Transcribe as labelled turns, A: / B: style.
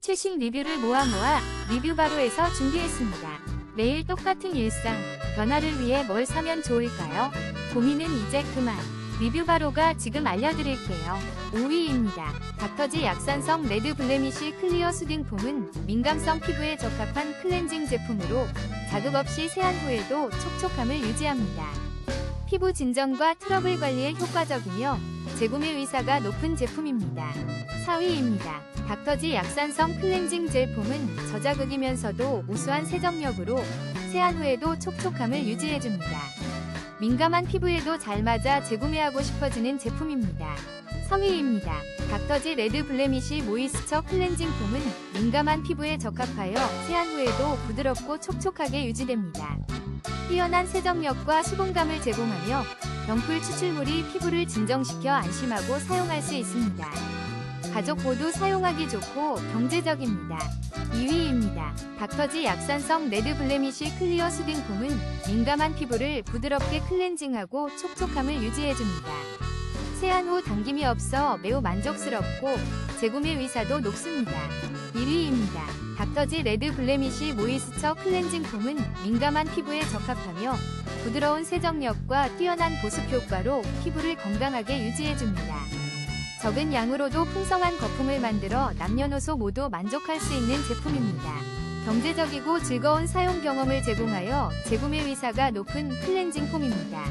A: 최신 리뷰를 모아 모아 리뷰바로에서 준비했습니다. 매일 똑같은 일상, 변화를 위해 뭘 사면 좋을까요? 고민은 이제 그만. 리뷰바로가 지금 알려드릴게요. 5위입니다. 닥터지 약산성 레드 블레미쉬 클리어 수딩폼은 민감성 피부에 적합한 클렌징 제품으로 자극 없이 세안 후에도 촉촉함을 유지합니다. 피부 진정과 트러블 관리에 효과적이며 재구매 의사가 높은 제품입니다. 4위입니다. 닥터지 약산성 클렌징 젤폼은 저자극이면서도 우수한 세정력으로 세안 후에도 촉촉함을 유지해줍니다. 민감한 피부에도 잘 맞아 재구매하고 싶어지는 제품입니다. 3위입니다. 닥터지 레드 블레미쉬 모이스처 클렌징 폼은 민감한 피부에 적합하여 세안 후에도 부드럽고 촉촉하게 유지됩니다. 뛰어난 세정력과 수분감을 제공하며 병풀 추출물이 피부를 진정시켜 안심하고 사용할 수 있습니다. 가족 모두 사용하기 좋고 경제적입니다. 2위입니다. 닥터지 약산성 레드 블레미쉬 클리어 수딩폼은 민감한 피부를 부드럽게 클렌징하고 촉촉함을 유지해줍니다. 세안 후 당김이 없어 매우 만족스럽고 재구매 의사도 높습니다. 1위입니다. 닥터지 레드 블레미쉬 모이스처 클렌징 폼은 민감한 피부에 적합하며 부드러운 세정력과 뛰어난 보습 효과로 피부를 건강하게 유지해줍니다. 적은 양으로도 풍성한 거품을 만들어 남녀노소 모두 만족할 수 있는 제품입니다. 경제적이고 즐거운 사용 경험을 제공하여 재구매 의사가 높은 클렌징 폼입니다.